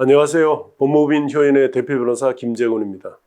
안녕하세요. 법무법인 효인의 대표 변호사 김재곤입니다.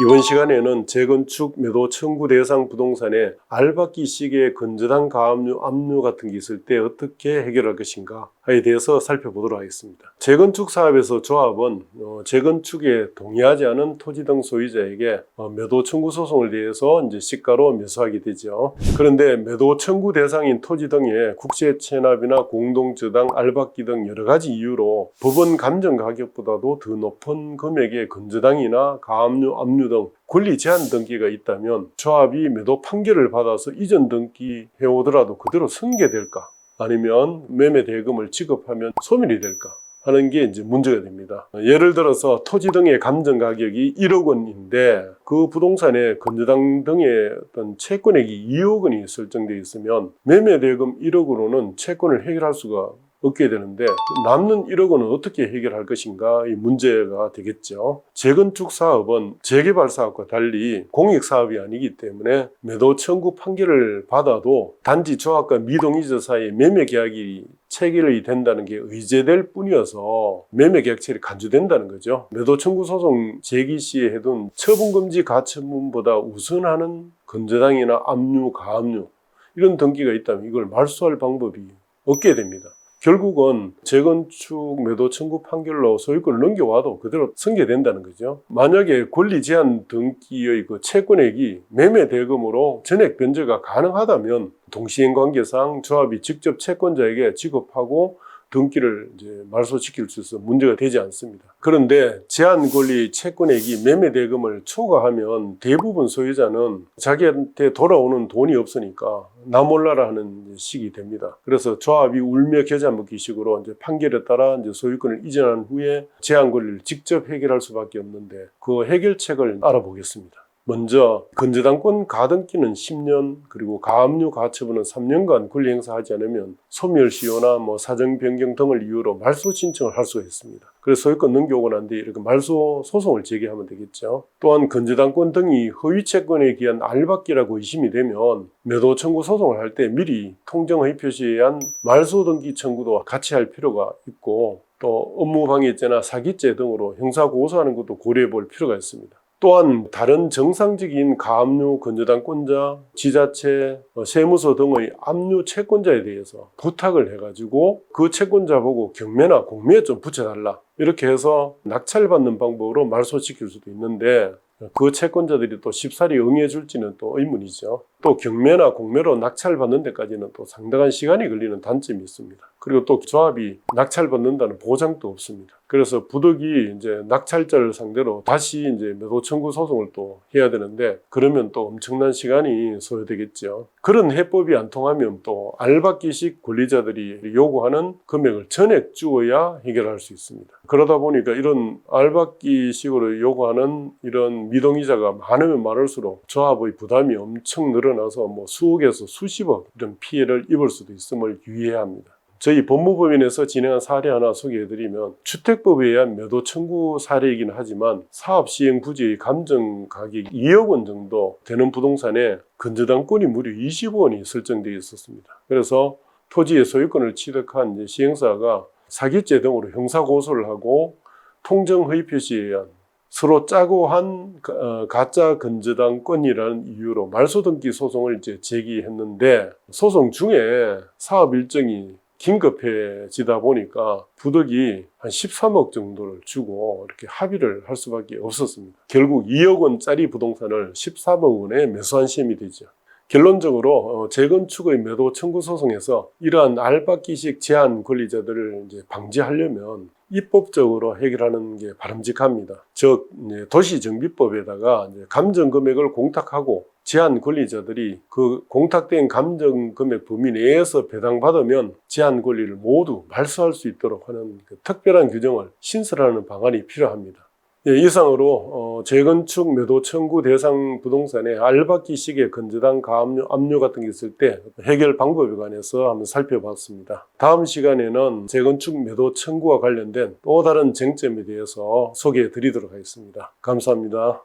이번 시간에는 재건축 매도 청구 대상 부동산에 알박기 시기의 건조당 가압류, 압류 같은 게 있을 때 어떻게 해결할 것인가 에 대해서 살펴보도록 하겠습니다. 재건축 사업에서 조합은 어, 재건축에 동의하지 않은 토지 등 소유자에게 어, 매도 청구 소송을 내서 이제 시가로 매수하게 되죠. 그런데 매도 청구 대상인 토지 등의 국세 체납이나 공동 저당, 알박기 등 여러 가지 이유로 법원 감정 가격보다도 더 높은 금액의 건조당이나 가압류, 압류 등 권리 제한 등기가 있다면 조합이 매도 판결을 받아서 이전 등기 해오더라도 그대로 승계될까? 아니면 매매 대금을 지급하면 소멸이 될까? 하는 게 이제 문제가 됩니다. 예를 들어서 토지 등의 감정 가격이 1억 원인데 그 부동산에 건조당 등의 어떤 채권액이 2억 원이 설정되어 있으면 매매 대금 1억으로는 채권을 해결할 수가 얻게 되는데 남는 1억 원은 어떻게 해결할 것인가 이 문제가 되겠죠. 재건축 사업은 재개발 사업과 달리 공익 사업이 아니기 때문에 매도 청구 판결을 받아도 단지 조합과 미동의자 사이 매매 계약이 체결이 된다는 게 의제될 뿐이어서 매매 계약체를 간주된다는 거죠. 매도 청구 소송 제기 시에 해둔 처분금지 가처분보다 우선하는 건조당이나 압류, 가압류 이런 등기가 있다면 이걸 말소할 방법이 없게 됩니다. 결국은 재건축 매도 청구 판결로 소유권을 넘겨와도 그대로 승계된다는 거죠. 만약에 권리 제한 등기의 그 채권액이 매매 대금으로 전액 변제가 가능하다면 동시행 관계상 조합이 직접 채권자에게 지급하고 등기를 이제 말소시킬 수 있어 문제가 되지 않습니다. 그런데 제한 권리 채권액이 매매 대금을 초과하면 대부분 소유자는 자기한테 돌아오는 돈이 없으니까 나 몰라라 하는 식이 됩니다. 그래서 조합이 울며 겨자 먹기 식으로 이제 판결에 따라 이제 소유권을 이전한 후에 제한 권리를 직접 해결할 수밖에 없는데 그 해결책을 알아보겠습니다. 먼저 건재당권 가등기는 10년 그리고 가압류 가처분은 3년간 권리 행사하지 않으면 소멸시효나 뭐 사정 변경 등을 이유로 말소 신청을 할 수가 있습니다. 그래서 소유권 넘겨오고 난 뒤에 이렇게 말소 소송을 제기하면 되겠죠. 또한 건재당권 등이 허위 채권에 기한 알박기라고 의심이 되면 매도 청구 소송을 할 때 미리 통정의 표시에 의한 말소 등기 청구도 같이 할 필요가 있고 또 업무방해죄나 사기죄 등으로 형사 고소하는 것도 고려해 볼 필요가 있습니다. 또한 다른 정상적인 가압류 건조당권자, 지자체, 어, 세무서 등의 압류 채권자에 대해서 부탁을 해가지고 그 채권자 보고 경매나 공매에 좀 붙여달라 이렇게 해서 낙찰받는 방법으로 말소시킬 수도 있는데 그 채권자들이 또 쉽사리 응해줄지는 또 의문이죠. 또 경매나 공매로 낙찰받는 데까지는 또 상당한 시간이 걸리는 단점이 있습니다. 그리고 또 조합이 낙찰받는다는 보장도 없습니다. 그래서 부득이 이제 낙찰자를 상대로 다시 이제 매도 청구 소송을 또 해야 되는데 그러면 또 엄청난 시간이 소요되겠죠. 그런 해법이 안 통하면 또 알박기식 권리자들이 요구하는 금액을 전액 주어야 해결할 수 있습니다. 그러다 보니까 이런 알박기식으로 요구하는 이런 미동의자가 많으면 많을수록 조합의 부담이 엄청 늘어나 서 뭐 수억에서 수십억 이런 피해를 입을 수도 있음을 유의해야 합니다. 저희 법무법인에서 진행한 사례 하나 소개해드리면 주택법에 의한 매도 청구 사례이긴 하지만 사업 시행 부지의 감정 가격이 2억 원 정도 되는 부동산에 건조당권이 무려 20원이 설정되어 있었습니다. 그래서 토지의 소유권을 취득한 시행사가 사기죄 등으로 형사 고소를 하고 통정 허위 표시에 의한 서로 짜고 한 어, 가짜 건조당권이라는 이유로 말소 등기 소송을 이제 제기했는데 소송 중에 사업 일정이 긴급해지다 보니까 부득이 한 13억 정도를 주고 이렇게 합의를 할 수밖에 없었습니다. 결국 2억 원짜리 부동산을 13억 원에 매수한 셈이 되죠. 결론적으로 어, 재건축의 매도 청구 소송에서 이러한 알박기식 제한 권리자들을 이제 방지하려면 입법적으로 해결하는 게 바람직합니다. 즉 이제 도시 정비법에다가 이제 감정 금액을 공탁하고 제한 권리자들이 그 공탁된 감정 금액 범위 내에서 배당받으면 제한 권리를 모두 말소할 수 있도록 하는 그 특별한 규정을 신설하는 방안이 필요합니다. 예, 이상으로 어, 재건축 매도 청구 대상 부동산에 알박기식의 건조당 가압류, 압류 같은 게 있을 때 해결 방법에 관해서 한번 살펴봤습니다. 다음 시간에는 재건축 매도 청구와 관련된 또 다른 쟁점에 대해서 소개해 드리도록 하겠습니다. 감사합니다.